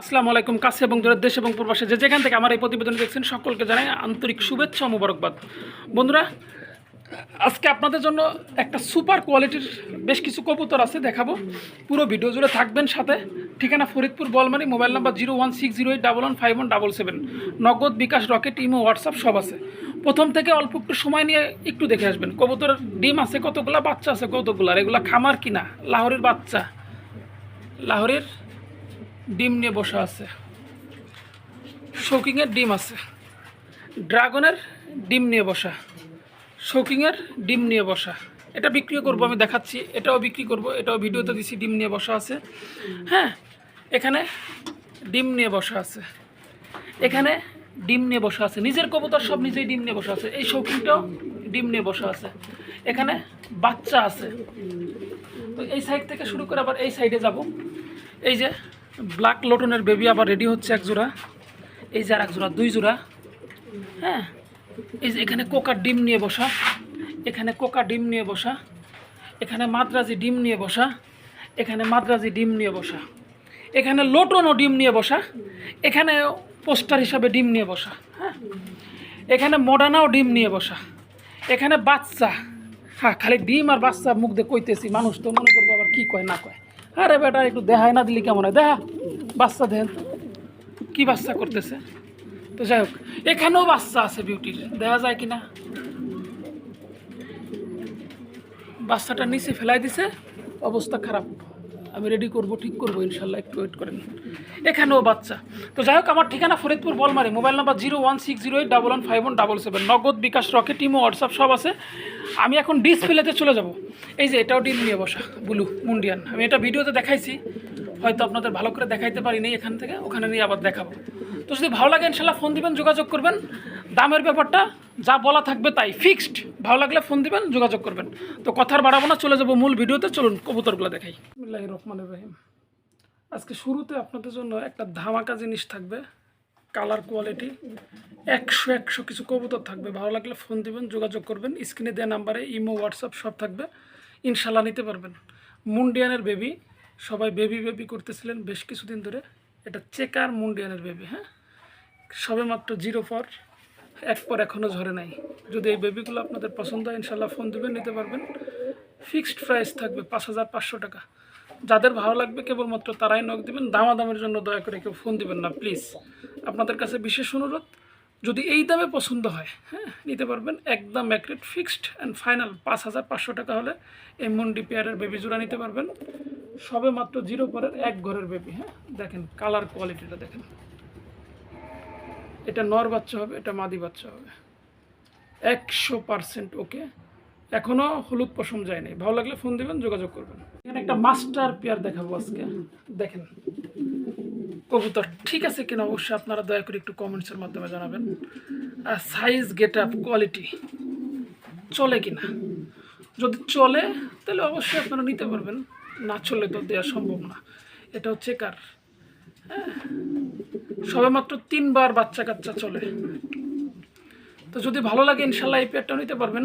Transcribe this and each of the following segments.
আসসালামু আলাইকুম, কাছে এবং দূরের দেশ এবং প্রবাসে যে যেখান থেকে আমার এই প্রতিবেদন দেখছেন, সকলকে জানাই আন্তরিক শুভেচ্ছা মোবারকবাদ। বন্ধুরা, আজকে আপনাদের জন্য একটা সুপার কোয়ালিটির বেশ কিছু কবুতর আছে দেখাবো। পুরো ভিডিও জুড়ে থাকবেন সাথে। ঠিকানা Faridpur, Balmari, mobile number zero one six zero eight double one five one double seven. Nagad bKash, Rocket, imo, WhatsApp সব আছে। প্রথম থেকে অল্প একটু সময় নিয়ে একটু দেখে আসবেন। কবুতরের ডিম আছে কতগুলা, বাচ্চা আছে কতগুলা, আর এগুলা খামার কিনা? লাহোরের বাচ্চা। লাহোরের ডিম নিয়ে বসে আছে। শৌকিংয়ের ডিম আছে। ড্রাগনের ডিম নিয়ে বসা। শৌকিংয়ের ডিম নিয়ে বসা। এটা বিক্রি করব, আমি দেখাচ্ছি। এটাও বিক্রি করব, এটাও ভিডিওতে দিছি, ডিম নিয়ে বসা আছে। হ্যাঁ এখানে ডিম নিয়ে বসা আছে। এখানে ডিম নিয়ে বসা আছে। নিজের কবুতর সব নিজেই ডিম নিয়ে বসা আছে। এই শৌখিনটাও ডিম নিয়ে বসা আছে। এখানে বাচ্চা আছে। তো এই সাইড থেকে শুরু করে আবার এই সাইডে যাব। এই যে ব্ল্যাক লোটনের বেবি আবার রেডি হচ্ছে এক জোড়া। এই যে আর এক জোড়া, দুই জোড়া। হ্যাঁ? এই যে এখানে কোকার ডিম নিয়ে বসা। এখানে কোকা ডিম নিয়ে বসা। এখানে মাদ্রাজি ডিম নিয়ে বসা। এখানে মাদ্রাজি ডিম নিয়ে বসা। এখানে লোটনও ডিম নিয়ে বসা। এখানে পোস্টার হিসাবে ডিম নিয়ে বসা। হ্যাঁ? এখানে মডার্নাও ডিম নিয়ে বসা। এখানে বাচ্চা। হ্যাঁ খালি ডিম আর বাচ্চা মুখ দিয়ে কইতেছি, মানুষ তো মনে করব আবার কী কয়, না কয়। আরে বেটা, একটু দেখায় না দিলি কেমন হয়? দেখা। বাচ্চা দেন। কি বাচ্চা করতেছে? তো যাই হোক, এখানেও বাচ্চা আছে বিউটির দেখা যায় কিনা? বাচ্চাটা নিচে ফেলাই দিছে, অবস্থা খারাপ। আমি রেডি করব, ঠিক করব, ইনশাল্লাহ, একটু ওয়েট করেন। এখানেও বাচ্চা। তো যাই হোক, আমার ঠিকানা Faridpur Balmari, mobile number zero one six zero eight double one five one double seven, Nagad bKash Rocket, imo, WhatsApp সব আছে। আমি এখন ডিসপ্লেতে চলে যাব। এই যে, এটাও ডিম নিয়ে বসা, ব্লু, মুন্ডিয়ান। আমি এটা ভিডিওতে দেখাইছি, হয়তো আপনাদের ভালো করে দেখাইতে পারিনি এখান থেকে, ওখানে নিয়ে আবার দেখাবো। তো যদি ভালো লাগে, ইনশাল্লাহ ফোন দিবেন, যোগাযোগ করবেন। দামের ব্যাপারটা, যা বলা থাকবে তাই। ফিক্সড ভালো লাগলে ফোন দিবেন, যোগাযোগ করবেন। তো কথার বাড়াবো না, চলে যাব মূল ভিডিওতে, চলুন কবুতরগুলো দেখাই। রহমান রহিম। আজকে শুরুতে আপনাদের জন্য একটা ধামাকা জিনিস থাকবে কালার কোয়ালিটি একশো একশো কিছু কবুতর থাকবে। ভালো লাগলে ফোন দিবেন, যোগাযোগ করবেন। স্ক্রিনে দেওয়া নাম্বারে ইমো হোয়াটসঅ্যাপ সব থাকবে। ইনশাল্লাহ নিতে পারবেন। মুন্ডিয়ানের বেবি সবাই বেবি বেবি করতেছিলেন বেশ কিছুদিন ধরে। এটা চেকার মুন্ডিয়ানের বেবি হ্যাঁ? সবে মাত্র জিরো ফর এক পর এখনও ঝরে নাই। যদি এই বেবিগুলো আপনাদের পছন্দ হয় ইনশাল্লাহ ফোন দিবেন, নিতে পারবেন। ফিক্সড প্রাইস থাকবে পাঁচ হাজার পাঁচশো টাকা। যাদের ভালো লাগবে কেবলমাত্র তারাই নক দিবেন। দামাদামের জন্য দয়া করে কেউ ফোন দিবেন না প্লিজ আপনাদের কাছে বিশেষ অনুরোধ, যদি এই দামে পছন্দ হয় হ্যাঁ নিতে পারবেন। একদম অ্যাক্রেট ফিক্সড অ্যান্ড ফাইনাল পাঁচ হাজার পাঁচশো টাকা হলে এই মন্ডি পেয়ারের বেবি জোড়া নিতে পারবেন। সবে মাত্র জিরো পরের এক ঘরের বেবি হ্যাঁ। দেখেন কালার কোয়ালিটিটা দেখেন। এটা নর বাচ্চা হবে, এটা মাদি বাচ্চা হবে। একশো পার্সেন্ট ওকে। এখনও হলুদ পশম যায়নি ভালো লাগলে ফোন দিবেন, যোগাযোগ করবেন। এখানে একটা মাস্টার পেয়ার দেখাবো আজকে। দেখেন। কবুতর ঠিক আছে কিনা অবশ্যই আপনারা দয়া করে একটু কমেন্টসের মাধ্যমে জানাবেন। আর সাইজ গেট আপ কোয়ালিটি চলে কিনা? যদি চলে, তাহলে অবশ্যই আপনারা নিতে পারবেন। না চলে তো দেওয়া সম্ভব না। এটা হচ্ছে কার? হ্যাঁ? সবেমাত্র তিনবার বাচ্চা কাচ্চা চলে। তো যদি ভালো লাগে, ইনশাল্লাহ এই পেয়ারটা নিতে পারবেন।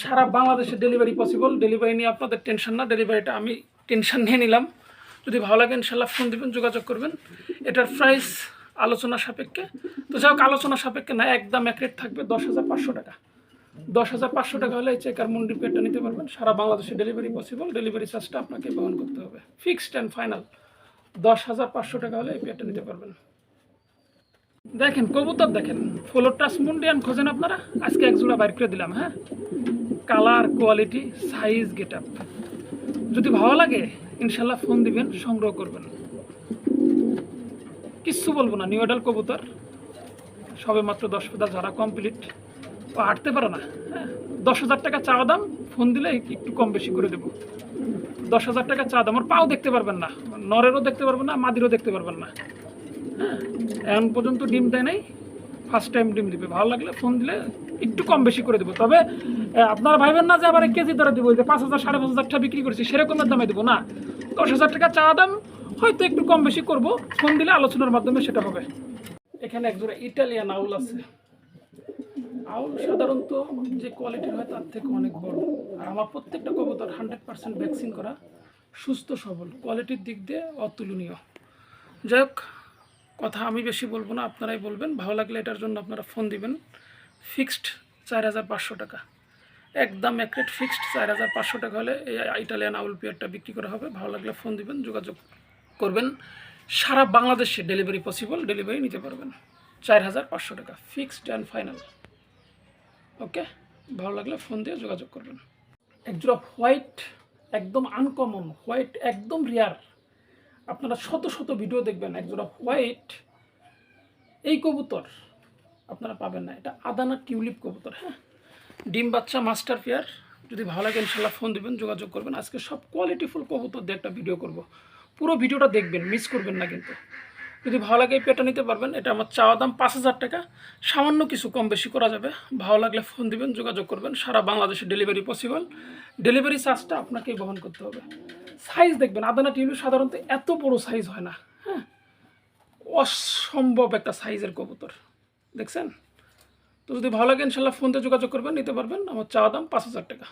সারা বাংলাদেশে ডেলিভারি পসিবল। ডেলিভারি নিয়ে আপনাদের টেনশন না, ডেলিভারিটা আমি টেনশন নিয়ে নিলাম। যদি ভালো লাগে, ইনশাল্লাহ ফোন দেবেন, যোগাযোগ করবেন। এটার প্রাইস আলোচনা সাপেক্ষে। তো যাই হোক, আলোচনা সাপেক্ষে না, একদম এক রেট থাকবে দশ হাজার পাঁচশো টাকা। দশ হাজার পাঁচশো টাকা হলে এই চেকার মুন্ডি পেয়ারটা নিতে পারবেন। সারা বাংলাদেশে ডেলিভারি পসিবল। ডেলিভারি চার্জটা আপনাকে বহন করতে হবে। Fixed and final. দশ হাজার পাঁচশো টাকা হলে এই পেয়ারটা নিতে পারবেন। দেখেন, কবুতর দেখেন ফ্লোর টাস মুন্ডিয়ান খোঁজেন আপনারা? আজকে এক জোড়া বাইর করে দিলাম হ্যাঁ? কালার কোয়ালিটি সাইজ গেট যদি ভালো লাগে, ইনশাল্লাহ ফোন দিবেন, সংগ্রহ করবেন। কিচ্ছু বলব না নিউ এডাল কবুতর। সবে মাত্র দশ হাজার ঝাড়া কমপ্লিট ও হাঁটতে পারে না। হ্যাঁ দশ হাজার টাকা চা দাম ফোন দিলে একটু কম বেশি করে দেবো। দশ হাজার টাকা চা দাম আর পাও দেখতে পারবেন না। নরেরও দেখতে পারবেন না, মাদিরও দেখতে পারবেন না। হ্যাঁ এখন পর্যন্ত ডিম দেয় নাই ফার্স্ট টাইম ডিম দিবে। ভালো লাগলে ফোন দিলে একটু কম বেশি করে দেবো। তবে আপনারা ভাইবেন না যে আবার কেজি দরে দেবো যে পাঁচ হাজার, সাড়ে পাঁচ হাজার টাকা বিক্রি করছি সেরকমের দামে দেবো না। দশ হাজার টাকা চা দাম, হয়তো একটু কম বেশি করব। ফোন দিলে আলোচনার মাধ্যমে সেটা হবে। এখানে একজোড়া ইটালিয়ান আউল আছে। আউল সাধারণত যে কোয়ালিটির হয় তার থেকে অনেক বড়। আর আমার প্রত্যেকটা কবুতর হান্ড্রেড পার্সেন্ট ভ্যাকসিন করা সুস্থ, সবল কোয়ালিটির দিক দিয়ে অতুলনীয়। যাই হোক, কথা আমি বেশি বলব না, আপনারাই বলবেন। ভালো লাগলে এটার জন্য আপনারা ফোন দিবেন। ফিক্সড চার হাজার পাঁচশো টাকা। একদম এক রেট ফিক্সড চার হাজার পাঁচশো টাকা হলে এই ইটালিয়ান আউল পিয়ারটা বিক্রি করা হবে। ভালো লাগলে ফোন দিবেন, যোগাযোগ করবেন। সারা বাংলাদেশে ডেলিভারি পসিবল ডেলিভারি নিতে পারবেন। চার হাজার পাঁচশো টাকা ফিক্সড অ্যান্ড ফাইনাল ওকে? ভালো লাগলে ফোন দিয়ে যোগাযোগ করবেন। একজোড়া হোয়াইট, একদম আনকমন হোয়াইট একদম রেয়ার আপনারা শত শত ভিডিও দেখবেন একজোড়া হোয়াইট। এই কবুতর আপনারা পাবেন না, এটা আদানা টিউলিপ কবুতর হ্যাঁ? ডিম বাচ্চা মাস্টার পেয়ার যদি ভালো লাগে ইনশাল্লাহ ফোন দেবেন, যোগাযোগ করবেন। আজকে সব কোয়ালিটিফুল কবুতর দিয়ে একটা ভিডিও করব। পুরো ভিডিওটা দেখবেন মিস করবেন না কিন্তু। যদি ভালো লাগে পেটা নিতে পারবেন। এটা আমার চাওয়া দাম পাঁচ হাজার টাকা। সামান্য কিছু কম বেশি করা যাবে। ভালো লাগলে ফোন দিবেন, যোগাযোগ করবেন। সারা বাংলাদেশে ডেলিভারি পসিবল ডেলিভারি চার্জটা আপনাকেই বহন করতে হবে। সাইজ দেখবেন, আদানা টিউলিপ সাধারণত এত বড় সাইজ হয় না। হ্যাঁ? অসম্ভব একটা সাইজের কবুতর। দেখছেন? তো যদি ভালো লাগে, ইনশাল্লাহ ফোনতে যোগাযোগ করবেন, নিতে পারবেন। আমার চাওয়া দাম পাঁচ হাজার টাকা।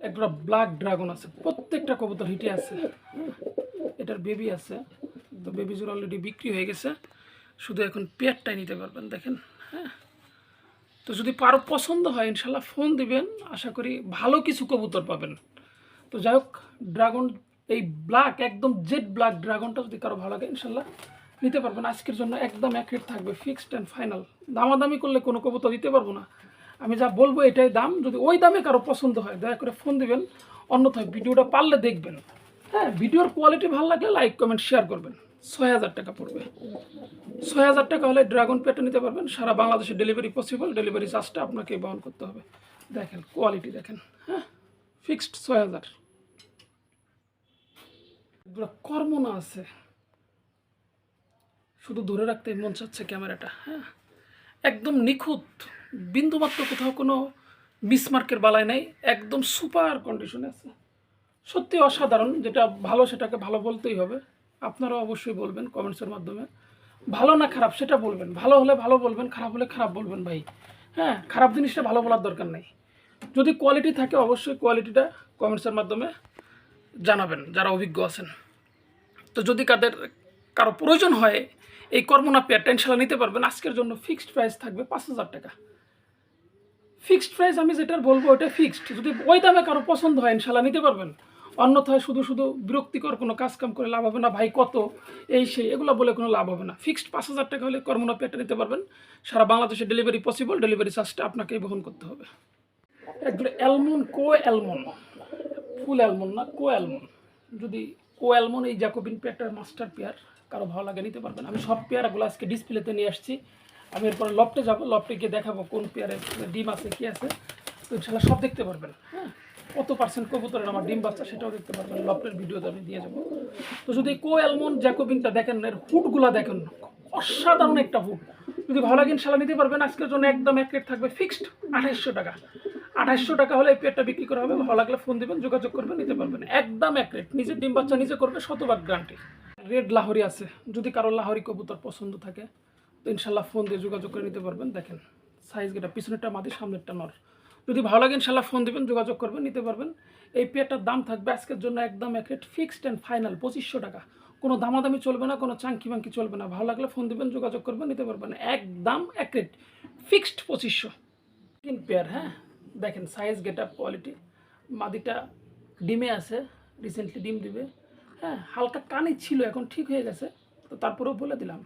একটা ব্ল্যাক ড্রাগন আছে, প্রত্যেকটা কবুতর হিটে আছে। এটার বেবি আছে, তো বেবি জোর অলরেডি বিক্রি হয়ে গেছে। শুধু এখন পেয়ারটাই নিতে পারবেন, দেখেন হ্যাঁ। তো যদি পারো পছন্দ হয়, ইনশাল্লাহ ফোন দিবেন। আশা করি ভালো কিছু কবুতর পাবেন। তো যাই হোক ড্রাগন এই ব্ল্যাক একদম জেড ব্ল্যাক ড্রাগনটা যদি কারও ভালো লাগে, ইনশাল্লাহ নিতে পারবেন। আজকের জন্য একদম অ্যাকুরেট থাকবে ফিক্সড অ্যান্ড ফাইনাল দামাদামি করলে কোনো কবুতর দিতে পারব না। আমি যা বলব এটাই দাম। যদি ওই দামে কারও পছন্দ হয়, দয়া করে ফোন দিবেন। অন্যথায় ভিডিওটা পারলে দেখবেন। হ্যাঁ ভিডিওর কোয়ালিটি ভালো লাগলে লাইক কমেন্ট শেয়ার করবেন। ছয় হাজার টাকা পড়বে। ছয় হাজার টাকা হলে ড্রাগন পেটে নিতে পারবেন। সারা বাংলাদেশে ডেলিভারি পসিবল ডেলিভারি চার্জটা আপনাকে বহন করতে হবে। দেখেন কোয়ালিটি দেখেন হ্যাঁ ফিক্সড ছয় হাজার। এগুলো কর্মনা আছে। শুধু ধরে রাখতে মন চাচ্ছে ক্যামেরাটা হ্যাঁ। একদম নিখুঁত। বিন্দুমাত্র কোথাও কোনো মিসমার্কের বালায় নেই, একদম সুপার কন্ডিশনে আছে। সত্যি অসাধারণ, যেটা ভালো সেটাকে ভালো বলতেই হবে। আপনারাও অবশ্যই বলবেন কমেন্টসের মাধ্যমে। ভালো না খারাপ সেটা বলবেন। ভালো হলে ভালো বলবেন, খারাপ হলে খারাপ বলবেন ভাই। হ্যাঁ খারাপ জিনিসটা ভালো বলার দরকার নেই। যদি কোয়ালিটি থাকে অবশ্যই কোয়ালিটিটা কমেন্টসের মাধ্যমে জানাবেন, যারা অভিজ্ঞ আছেন। তো যদি কাদের, কারও প্রয়োজন হয়, এই কর্মনা পেয়ারটা ইনশাল্লাহ নিতে পারবেন। আজকের জন্য ফিক্সড প্রাইস থাকবে পাঁচ হাজার টাকা। ফিক্সড প্রাইস আমি যেটা বলব ওটা ফিক্সড যদি ওই দামে কারও পছন্দ হয় ইনশাল্লাহ নিতে পারবেন। অন্যথায় শুধু শুধু বিরক্তিকর কোনো কাজ কাম করে লাভ হবে না। ভাই, কত? এই, সেই, এগুলো বলে কোনো লাভ হবে না। ফিক্সড পাঁচ হাজার টাকা হলে কর্মনা পেয়ারটা নিতে পারবেন। সারা বাংলাদেশে ডেলিভারি পসিবল ডেলিভারি চার্জটা আপনাকেই বহন করতে হবে। একগুলো অ্যালমন কো অ্যালমন ফুল অ্যালমন না কো অ্যালমন যদি কো অ্যালমন এই জ্যাকোবিন পেয়ারটার মাস্টার পেয়ার কারও ভালো লাগে, নিতে পারবেন। আমি সব পেয়ারগুলো আজকে ডিসপ্লেতে নিয়ে আসছি। আমি এরপরে লফটে যাব, লফটে গিয়ে দেখাবো কোন পেয়ারে ডিম আছে, কি আছে। তো ইনশাল্লাহ সব দেখতে পারবেন। হ্যাঁ কত পার্সেন্ট কবুতরের আমার ডিম বাচ্চা সেটাও দেখতে পারবেন। লফটের ভিডিওতে আমি দিয়ে যাব। তো যদি কো অ্যালমন জ্যাকোবিনটা দেখেন, এর ফুটগুলা দেখেন, অসাধারণ একটা ফুট যদি ভালো লাগে ইনশাল্লাহ নিতে পারবেন। আজকের জন্য একদম এক রেট থাকবে ফিক্সড আঠাইশশো টাকা। আঠাইশশো টাকা হলে এই পেয়ারটা বিক্রি করা হবে। ভালো লাগলে ফোন দেবেন, যোগাযোগ করবেন, নিতে পারবেন। একদম এক রেট নিজের ডিম বাচ্চা নিজে করবে, শতভাগ গ্রান্টি রেড লাহরি আছে। যদি কারও লাহরি কবুতর পছন্দ থাকে তো ইনশাল্লাহ ফোন দিয়ে যোগাযোগ করে নিতে পারবেন। দেখেন সাইজ গেটা, পিছনেরটা মাদি, সামনেরটা নর। যদি ভালো লাগে ইনশাল্লাহ ফোন দেবেন, যোগাযোগ করবেন, নিতে পারবেন। এই পেয়ারটার দাম থাকবে আজকের জন্য একদম এক রেট ফিক্সড অ্যান্ড ফাইনাল পঁচিশশো টাকা। কোনো দামাদামি চলবে না, কোনো চাঙ্কি বাঙ্কি চলবে না। ভালো লাগলে ফোন দেবেন, যোগাযোগ করবেন, নিতে পারবেন। একদম এক রেট ফিক্সড পঁচিশশো। তিন পেয়ার হ্যাঁ? দেখেন সাইজ গেট আপ কোয়ালিটি মাদিটা ডিমে আছে রিসেন্টলি ডিম দিবে। হ্যাঁ হালকা কানে ছিল, এখন ঠিক হয়ে গেছে। তো তারপরেও বলে দিলাম।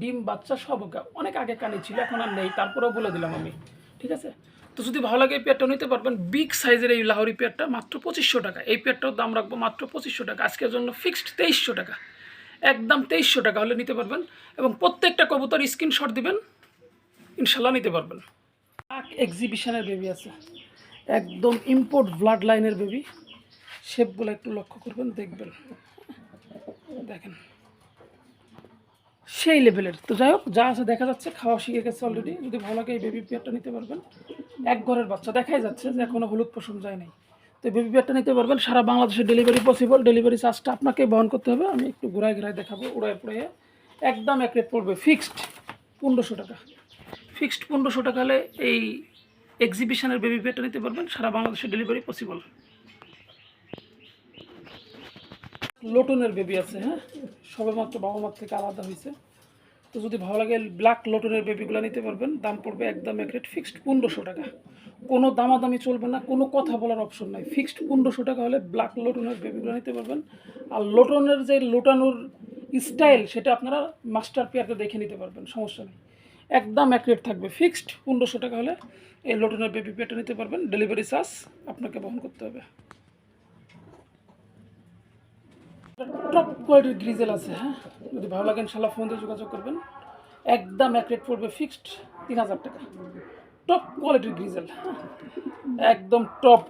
ডিম বাচ্চা সব অনেক আগে কানে ছিল, এখন আর নেই, তারপরেও বলে দিলাম আমি, ঠিক আছে? তো যদি ভালো লাগে এই পেয়ারটা নিতে পারবেন বিগ সাইজের এই লাহোরি পেয়ারটা, মাত্র পঁচিশশো টাকা। এই পেয়ারটাও দাম রাখব মাত্র পঁচিশশো টাকা, আজকের জন্য ফিক্সড তেইশশো টাকা। একদম তেইশশো টাকা হলে নিতে পারবেন এবং প্রত্যেকটা কবুতর স্ক্রিনশট দিবেন, ইনশাল্লাহ নিতে পারবেন। এক এক্সিবিশনের বেবি আছে। একদম ইম্পোর্ট ব্লাড লাইনের বেবি শেপগুলো একটু লক্ষ্য করবেন, দেখবেন। দেখেন। সেই লেভেলের তো যাই হোক, যা আছে দেখা যাচ্ছে, খাওয়া শিখে গেছে অলরেডি যদি ভালো লাগে এই বেবি পেয়ারটা নিতে পারবেন। এক ঘরের বাচ্চা। দেখাই যাচ্ছে যে এখনও হলুদ পশম যায় নাই। তো বেবি পেয়ারটা নিতে পারবেন। সারা বাংলাদেশে ডেলিভারি পসিবল ডেলিভারি চার্জটা আপনাকে বহন করতে হবে। আমি একটু ঘুরায় ঘুরায় দেখাবো, উড়ায় পুড়াইয়ে একদম এক রেট পড়বে। ফিক্সড পনেরোশো টাকা। ফিক্সড পনেরোশো টাকা হলে এই এক্সিবিশনের বেবি পেয়ারটা নিতে পারবেন। সারা বাংলাদেশে ডেলিভারি পসিবল লোটনের বেবি আছে হ্যাঁ? সবেমাত্র বাবা মার থেকে আলাদা হয়েছে। তো যদি ভালো লাগে ব্ল্যাক লোটনের বেবিগুলো নিতে পারবেন। দাম পড়বে একদম এক রেট ফিক্সড পনেরোশো টাকা। কোনো দামাদামি চলবে না, কোনো কথা বলার অপশন নাই। ফিক্সড পনেরোশো টাকা হলে ব্ল্যাক লোটনের বেবিগুলো নিতে পারবেন। আর লোটনের যে লোটানোর স্টাইল সেটা আপনারা মাস্টার পেয়ারতে দেখে নিতে পারবেন, সমস্যা নেই। একদম এক রেট থাকবে। ফিক্সড পনেরোশো টাকা হলে এই লোটনের বেবি পেয়ারটা নিতে পারবেন। ডেলিভারি চার্জ আপনাকে বহন করতে হবে। টপ কোয়ালিটির গ্রিজেল আছে হ্যাঁ? যদি ভালো লাগে ইনশাল্লাহ ফোন দিয়ে যোগাযোগ করবেন। একদম এক রেট পড়বে ফিক্সড তিন হাজার টাকা। টপ কোয়ালিটির গ্রিজেল একদম টপ।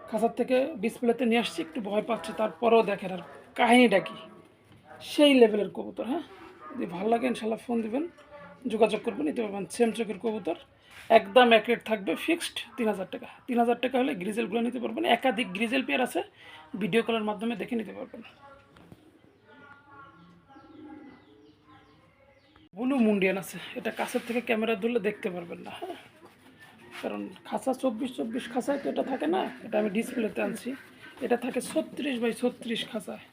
খাঁচার থেকে ডিসপ্লেতে নিয়ে আসছি, একটু ভয় পাচ্ছে, তারপরেও দেখেন আর কাহিনিটা কি? সেই লেভেলের কবুতর হ্যাঁ? যদি ভালো লাগে ইনশাল্লাহ ফোন দিবেন, যোগাযোগ করবেন নিতে পারবেন সেম চোখের কবুতর। একদম এক রেট থাকবে ফিক্সড তিন হাজার টাকা। তিন হাজার টাকা হলে গ্রিজেলগুলো নিতে পারবেন। একাধিক গ্রিজেল পেয়ার আছে ভিডিও কলের মাধ্যমে দেখে নিতে পারবেন। ব্লু মুন্ডিয়ান আছে। এটা কাছের থেকে ক্যামেরা ধরলে দেখতে পারবেন না হ্যাঁ? কারণ খাসা চব্বিশ চব্বিশ খাসায় তো এটা থাকে না, এটা আমি ডিসপ্লেতে আনছি। এটা থাকে ছত্রিশ বাই ছত্রিশ খাসায়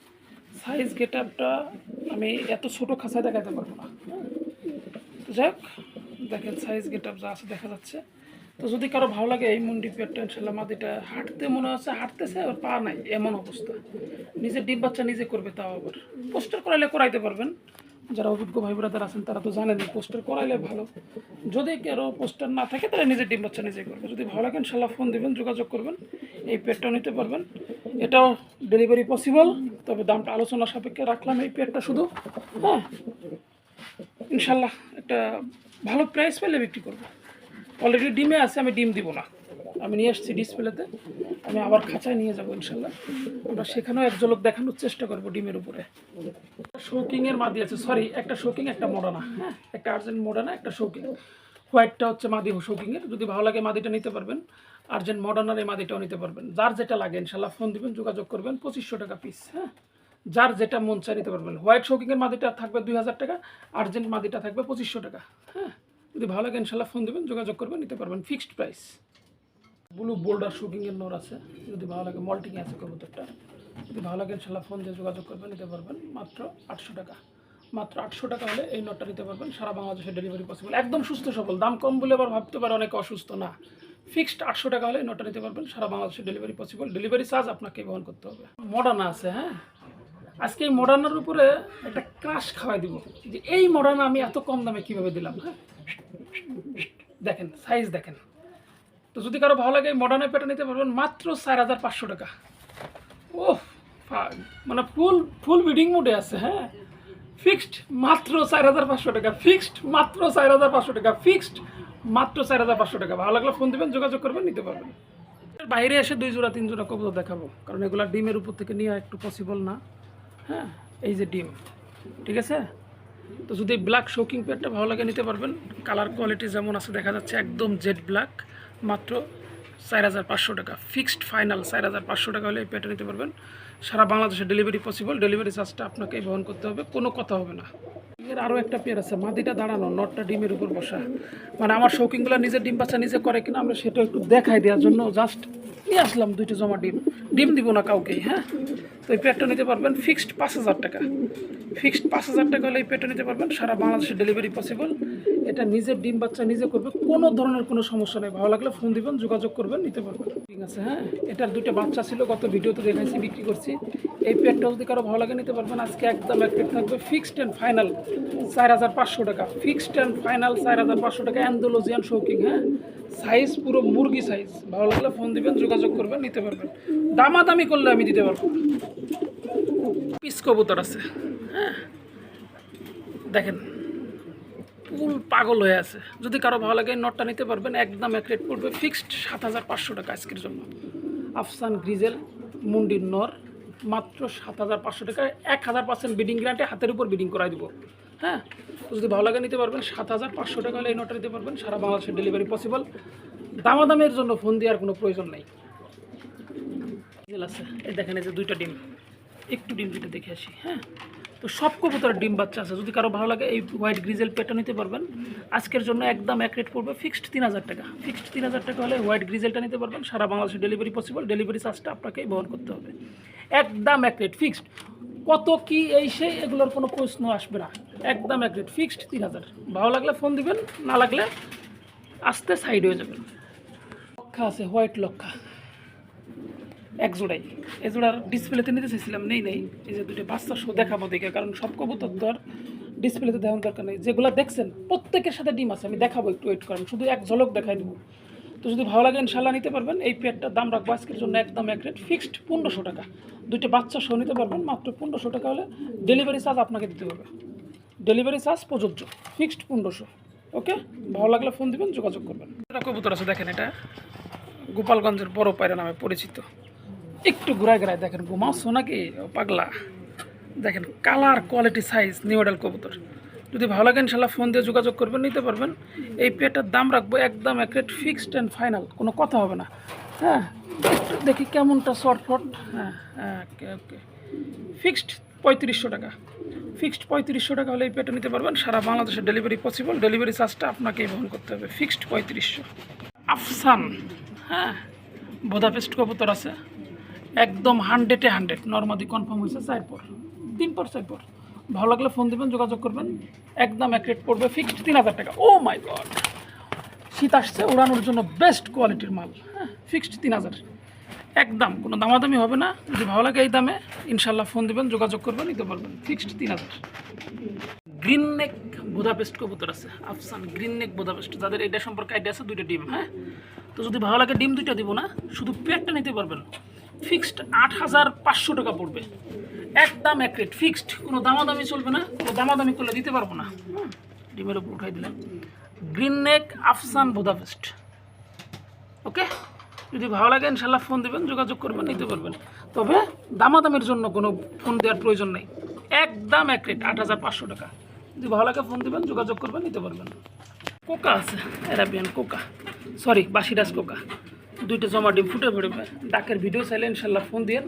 সাইজ গেট আপটা আমি এত ছোটো খাসায় দেখাতে পারব না হ্যাঁ। দেখেন সাইজ গেট যা আছে দেখা যাচ্ছে। তো যদি কারও ভালো লাগে এই মুন্ডি পেটটা ইনশাল্লাহ মাদিটা হাঁটতে মনে হচ্ছে, হাঁটতেছে আর পা নাই, এমন অবস্থা। নিজে ডিম বাচ্চা নিজে করবে তাও আবার। পোস্টার করাইলে করাইতে পারবেন। যারা অভিজ্ঞ ভাই ব্রাদার আছেন, তারা তো জানেন পোস্টার করাইলে ভালো। যদি কারও পোস্টার না থাকে, তাহলে নিজে ডিম বাচ্চা নিজে করবে। যদি ভালো লাগে, ইনশাল্লাহ ফোন দেবেন, যোগাযোগ করবেন, এই পেটটাও নিতে পারবেন। এটাও ডেলিভারি পসিবল তবে দামটা আলোচনা সাপেক্ষে রাখলাম এই পেটটা শুধু। হ্যাঁ ইনশাল্লাহ একটা ভালো প্রাইস পেলে বিক্রি করব। অলরেডি ডিমে আছে, আমি ডিম দিব না। আমি নিয়ে আসছি ডিসপ্লেতে আমি আবার খাঁচায় নিয়ে যাব ইনশাল্লাহ। আমরা সেখানেও এক ঝলক দেখানোর চেষ্টা করব ডিমের উপরে। শৌকিংয়ের মাদি আছে সরি একটা শৌকিং একটা মোডানা হ্যাঁ? একটা আর্জেন্ট মোডানা একটা শৌকিং হোয়াইটটা হচ্ছে মাদি শৌকিংয়ের যদি ভালো লাগে মাদিটা নিতে পারবেন। আর্জেন্ট মডার্নার এই মাদিটাও নিতে পারবেন। যার যেটা লাগে ইনশাল্লাহ ফোন দিবেন, যোগাযোগ করবেন, পঁচিশশো টাকা পিস হ্যাঁ? যার যেটা মন চাই নিতে পারবেন। হোয়াইট শোকিংয়ের মাদিটা থাকবে দুই হাজার টাকা আর্জেন্ট মাদিটা থাকবে পঁচিশশো টাকা। হ্যাঁ? যদি ভালো লাগে ইনশাল্লাহ ফোন দেবেন, যোগাযোগ করবেন, নিতে পারবেন ফিক্সড প্রাইস ব্লু বোল্ডার শুটিংয়ের নোর আছে, যদি ভালো লাগে মল্টিং আছে কবুতরটা। যদি ভালো লাগে ইনশাল্লাহ ফোন দিয়ে যোগাযোগ করবেন, নিতে পারবেন মাত্র আটশো টাকা। মাত্র আটশো টাকা হলে এই নোটটা নিতে পারবেন, সারা বাংলাদেশে ডেলিভারি পসিবল একদম সুস্থ সবল, দাম কম বলে আবার ভাবতে পারে অনেকে অসুস্থ না। ফিক্সড আটশো টাকা হলে এই নোটটা নিতে পারবেন, সারা বাংলাদেশে ডেলিভারি পসিবল ডেলিভারি চার্জ আপনাকে বহন করতে হবে। মডার্ন আছে হ্যাঁ? আজকে এই মডার্নার উপরে একটা ক্রাশ খাওয়াই দিব। যে এই মডার্না আমি এত কম দামে কীভাবে দিলাম হ্যাঁ? দেখেন সাইজ দেখেন। তো যদি কারও ভালো লাগে মডার্নের পেটা নিতে পারবেন মাত্র চার হাজার পাঁচশো টাকা। ও মানে ফুল ফুল বিডিং মোডে আছে হ্যাঁ? ফিক্সড মাত্র চার হাজার পাঁচশো টাকা ফিক্সড মাত্র চার হাজার পাঁচশো টাকা ফিক্সড মাত্র চার হাজার পাঁচশো টাকা। ভালো লাগলে ফোন দেবেন, যোগাযোগ করবেন, নিতে পারবেন। বাইরে এসে দুই জোড়া, তিন জোড়া কবুতর দেখাবো, কারণ এগুলা ডিমের উপর থেকে নেওয়া একটু পসিবল না। হ্যাঁ এই যে ডিম, ঠিক আছে? তো যদি ব্ল্যাক শোকিং প্যাডটা ভালো লাগে নিতে পারবেন। কালার কোয়ালিটি যেমন আছে, দেখা যাচ্ছে একদম জেড ব্ল্যাক মাত্র চার হাজার পাঁচশো টাকা। ফিক্সড ফাইনাল চার হাজার পাঁচশো টাকা হলে এই প্যাডটা নিতে পারবেন। সারা বাংলাদেশে ডেলিভারি পসিবল ডেলিভারি চার্জটা আপনাকেই বহন করতে হবে, কোনো কথা হবে না। এর আরও একটা পেয়ার আছে মাদিটা দাঁড়ানো, নটটা ডিমের উপর বসা। মানে আমার শৌকিংগুলো নিজের ডিম বাচ্চা নিজে করে কিনা আমরা সেটা একটু দেখাই দেওয়ার জন্য। জাস্ট নিয়ে আসলাম দুইটা জমা ডিম। ডিম দিব না কাউকেই হ্যাঁ? তো এই পেয়ারটা নিতে পারবেন ফিক্সড পাঁচ হাজার টাকা। ফিক্সড পাঁচ হাজার টাকা হলে এই পেয়ারটা নিতে পারবেন, সারা বাংলাদেশে ডেলিভারি পসিবল এটা নিজের ডিম বাচ্চা নিজে করবে, কোনো ধরনের কোনো সমস্যা নেই। ভালো লাগলে ফোন দিবেন, যোগাযোগ করবেন, নিতে পারবেন। ঠিক আছে হ্যাঁ? এটার দুইটা বাচ্চা ছিল, গত ভিডিওতে দেখাইছি, বিক্রি করছি। এই পেয়ারটা যদি কারও ভালো লাগে নিতে পারবেন। আজকে একদম এক পেট থাকবে ফিক্সড অ্যান্ড ফাইনাল চার হাজার পাঁচশো টাকা। ফিক্সড অ্যান্ড ফাইনাল চার হাজার পাঁচশো টাকা অ্যান্ডোলজিয়ান শৌকিং হ্যাঁ? সাইজ পুরো মুরগি সাইজ ভালো লাগলে ফোন দিবেন, যোগাযোগ করবেন, নিতে পারবেন। দামাদামি করলে আমি দিতে পারব। পিস কবুতর আছে হ্যাঁ? দেখেন, ফুল পাগল হয়ে আছে। যদি কারও ভালো লাগে নটটা নিতে পারবেন, একদম এক রেট পড়বে। ফিক্সড সাত হাজার পাঁচশো টাকা আজকের জন্য। আফসান গ্রিজেল মুন্ডির নর, মাত্র সাত হাজার পাঁচশো টাকায় এক হাজার পার্সেন্ট বিডিং গ্রান্টে হাতের উপর বিডিং করাই দিব। হ্যাঁ যদি ভালো লাগে নিতে পারবেন, সাত হাজার পাঁচশো টাকা হলে এই নটটা নিতে পারবেন, সারা বাংলাদেশের ডেলিভারি পসিবল দামাদামের জন্য ফোন দেওয়ার কোনো প্রয়োজন নেই। আছে, এই দেখেন এই যে দুইটা ডিম। একটু ডিম দুটো দেখে আসি হ্যাঁ। তো সব কবুতরের ডিম বাচ্চা আছে, যদি কারও ভালো লাগে এই হোয়াইট গ্রিজেল পেটা নিতে পারবেন। আজকের জন্য একদম এক রেট পড়বে ফিক্সড তিন হাজার টাকা। ফিক্সড তিন হাজার টাকা হলে হোয়াইট গ্রিজেলটা নিতে পারবেন, সারা বাংলাদেশে ডেলিভারি পসিবল ডেলিভারি চার্জটা আপনাকেই বহন করতে হবে। একদম এক রেট ফিক্সড কত কি এই সেই, এগুলোর কোনো প্রশ্ন আসবে না। একদম একরেট ফিক্সড তিন হাজার। ভালো লাগলে ফোন দিবেন, না লাগলে আস্তে সাইড হয়ে যাবেন। লক্ষা আছে হোয়াইট লক্ষা এক জোড়াই। এ জোড়ার ডিসপ্লেতে নিতে চাইছিলাম, নেই নেই। এই যে দুটো বাচ্চা শো দেখাবো দেখে, কারণ সব কবুতর তো আর ডিসপ্লেতে দেখানোর দরকার নেই। যেগুলো দেখছেন, প্রত্যেকের সাথে ডিম আছে, আমি দেখাবো একটু ওয়েট করেন। শুধু এক ঝলক দেখাই দেবো। তো যদি ভালো লাগে ইনশাল্লাহ নিতে পারবেন। এই পেয়ারটার দাম রাখব আজকের জন্য একদম এক রেট, ফিক্সড পনেরোশো টাকা। দুইটা বাচ্চা সহ নিতে পারবেন, মাত্র পনেরোশো টাকা হলে ডেলিভারি চার্জ আপনাকে দিতে হবে। ডেলিভারি চার্জ প্রযোজ্য, ফিক্সড পনেরোশো। ওকে? ভালো লাগলে ফোন দিবেন, যোগাযোগ করবেন। এটা কবুতর আছে, দেখেন এটা। গোপালগঞ্জের বড় পায়রা নামে পরিচিত। একটু ঘুরায় ঘুরায় দেখেন ঘুমাচ্ছ নাকি? ও পাগলা। দেখেন কালার কোয়ালিটি সাইজ নিউডাল কবুতর। যদি ভালো লাগে ইনশাল্লাহ ফোন দিয়ে যোগাযোগ করবেন, নিতে পারবেন। এই পেটার দাম রাখব একদম এক রেট ফিক্সড অ্যান্ড ফাইনাল কোনো কথা হবে না। হ্যাঁ দেখি কেমনটা শর্ট ফট হ্যাঁ হ্যাঁ ওকে ওকে। ফিক্সড পঁয়ত্রিশশো টাকা। ফিক্সড পঁয়ত্রিশশো টাকা হলে এই পেটা নিতে পারবেন। সারা বাংলাদেশে ডেলিভারি পসিবল ডেলিভারি চার্জটা আপনাকেই বহন করতে হবে। ফিক্সড পঁয়ত্রিশশো। আফসান হ্যাঁ বোদাপেস্ট কবুতর আছে। একদম হান্ড্রেডে হান্ড্রেড নর্মাদি কনফার্ম হয়েছে চার পর। তিন পর চার পর। ভালো লাগলে ফোন দেবেন, যোগাযোগ করবেন। একদম এক রেট পড়বে ফিক্সড তিন হাজার টাকা। ও মাই গড শীত আসছে, উড়ানোর জন্য বেস্ট কোয়ালিটির মাল। হ্যাঁ ফিক্সড তিন হাজার। একদম, কোনো দামাদামি হবে না। যদি ভালো লাগে এই দামে ইনশাল্লাহ ফোন দেবেন, যোগাযোগ করবেন, নিতে পারবেন। ফিক্সড তিন হাজার। গ্রিন নেক বোদাপেস্ট কবুতর আছে। আফসান গ্রিন নেক বোদাপেস্ট যাদের এটা সম্পর্কে আইডিয়া আছে, দুইটা ডিম হ্যাঁ? তো যদি ভালো লাগে, ডিম দুইটা দিব না, শুধু পেটটা নিতে পারবেন। ফিক্সড আট হাজার পাঁচশো টাকা পড়বে। একদম এক ফিক্সড কোনো দামাদামি চলবে না, কোনো দামাদামি করলে দিতে পারব না। ডিমের উপর উঠাই দিলাম। গ্রিন নেক আফসান বোদাপেস্ট ওকে যদি ভালো লাগে, ইনশাল্লাহ ফোন দেবেন, যোগাযোগ করবেন, নিতে পারবেন। তবে দামাদামির জন্য কোনো ফোন দেওয়ার প্রয়োজন নেই। একদম এক আট হাজার পাঁচশো টাকা। যদি ভালো লাগে ফোন দেবেন, যোগাযোগ করবেন, নিতে পারবেন। কোকা আছে অ্যারাবিয়ান কোকা। সরি বাসিরাজ কোকা। দুইটা জমা ডিম ফুটে পড়বে ডাকের ভিডিও চাইলে ইনশাল্লাহ ফোন দিয়ে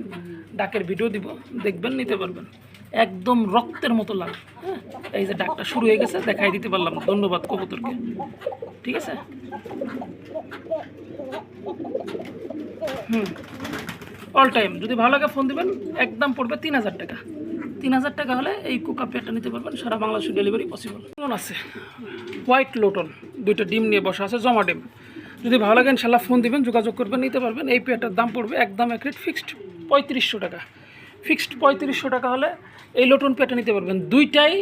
ডাকের ভিডিও দিব, দেখবেন, নিতে পারবেন। একদম রক্তের মতো লাল হ্যাঁ? এই যে ডাকটা শুরু হয়ে গেছে, দেখাই দিতে পারলাম ধন্যবাদ কবুতরকে। ঠিক আছে? হুম। অল টাইম যদি ভালো লাগে ফোন দিবেন, একদম পড়বে তিন হাজার টাকা। তিন হাজার টাকা হলে এই কুকা পেয়ারটা নিতে পারবেন, সারা বাংলাদেশে ডেলিভারি পসিবল কেমন আছে? হোয়াইট লোটন দুইটা ডিম নিয়ে বসা আছে, জমা ডিম। যদি ভালো লাগে ইনশাল্লাহ ফোন দিবেন, যোগাযোগ করবেন, নিতে পারবেন। এই পেয়ারটার দাম পড়বে একদম এক রেট ফিক্সড পঁয়ত্রিশশো টাকা। ফিক্সড পঁয়ত্রিশশো টাকা হলে এই লটুন পেয়ারটা নিতে পারবেন। দুইটাই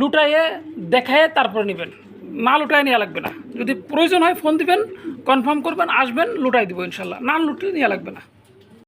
লুটাইয়ে দেখায় তারপরে নেবেন। না লুটায় নেওয়া লাগবে না। যদি প্রয়োজন হয় ফোন দিবেন কনফার্ম করবেন, আসবেন, লুটাই দেবো ইনশাল্লাহ। না লুটিয়ে নেওয়া লাগবে না।